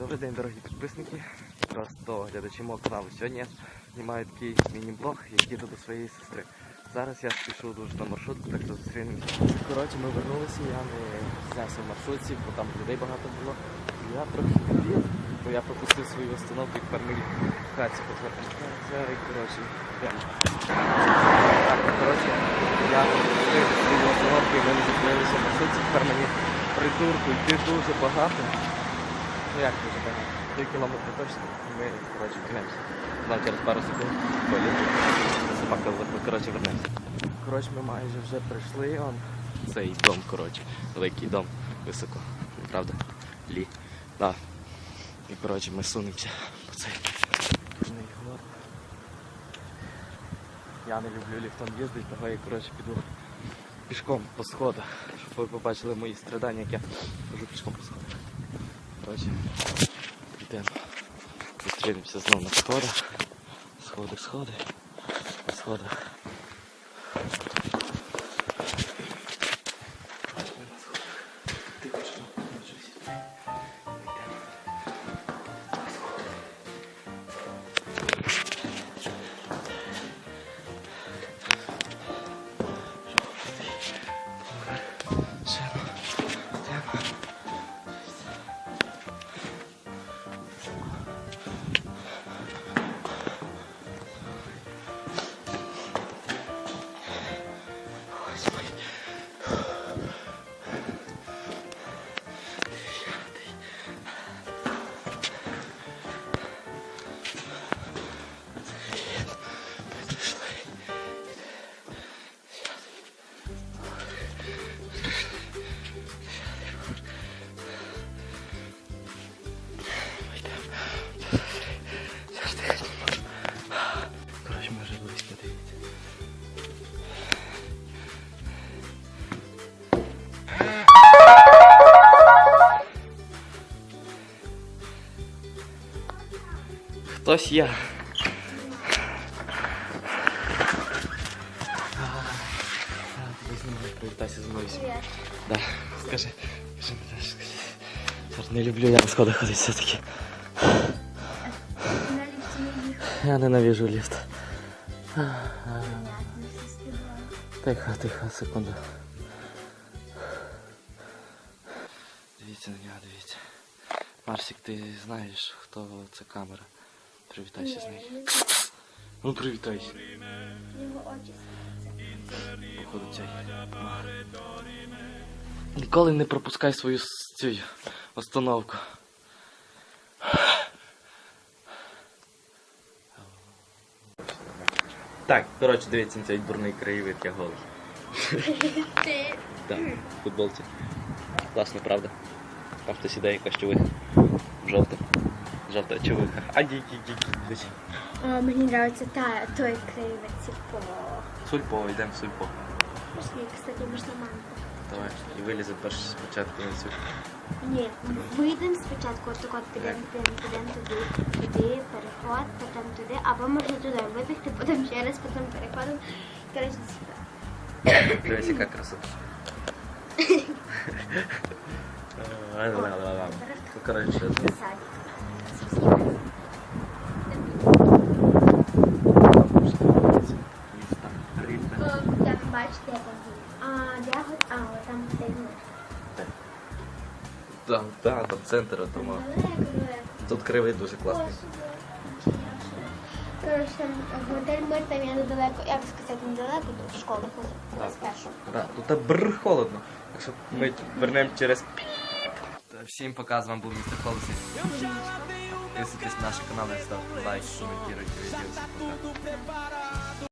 Добрий день, дорогі підписники. Просто глядачі мого каналу. Сьогодні я знімаю такий міні-блог, як їду до своєї сестри. Зараз я спішу дуже на маршрутку, так що зустрінемося. Коротше, ми вернулися, я не знявся в маршрутці, бо там людей багато було. Я трохи підвів, бо я пропустив свою установку як фермерів в хаті потверджується. Коротше, прямо. Так, коротше, я пропустив свою установку і ми не зупинилися в маршрутці. Тепер мені придурку йти дуже багато. Ну як дуже багато? Три кілометри точно. І Ми, коротше, вернемося. Нам через пару секунд політи. Собака коротше, вернемося. Коротше, ми майже вже прийшли. Он. Цей дом, коротше. Великий дом. Високо. Правда? Лі. Да. І коротше ми сунемося по цей дурний гор. Я не люблю ліфтом їздити, того я коротше піду пішком по сходах, щоб ви побачили мої страдання, як я хожу пішком по сходах. Коротше, йдемо. Зустрінемося знову на сходах. Сходи, сходи. На сходах. Хтось я. Привітайся з мною. Да. Скажи, скажи, скажи. Не люблю я на сходах ходити все-таки. Я ненавижу ліфт. Тихо, тихо, секунду. Дивіться на нього, дивіться. Марсик, ти знаєш, хто це камера? Привітайся з нею. Ну привітайся. Його очі Походу цей. Ніколи не пропускай свою цю остановку. Так, коротше, дивіться на цей дурний краєвид, я голий. Ти Так, в футболці. Класно, правда? Там хтось іде якась човиха. Жовта. Жовта човиха. А ді ді ді ді О, мені подобається та, той краєвид, типу. Сульпо, йдемо в сульпо. Пошли, кстати, можна манго. Давай. І вилізе перш спочатку на цю. Ні, вийдемо спочатку, отак от підемо, підемо, підемо туди, туди, переход, потім туди, або можна туди вибігти, потім ще раз, потім переходимо. Коротше, сюди. Дивись, яка красота. Ну, коротше, Садик. міста, Там, так, там центр далеко. Тут кривий дуже класний. Коротше, готель мир, там я недалеко, як сказати, недалеко до школи Так. спершу. Да, тут та бр холодно. Так що ми вернемо через піп. Всім пока, з вами був містер Холосі. Підписуйтесь на наш канал, ставте лайк, коментуйте відео. Пока.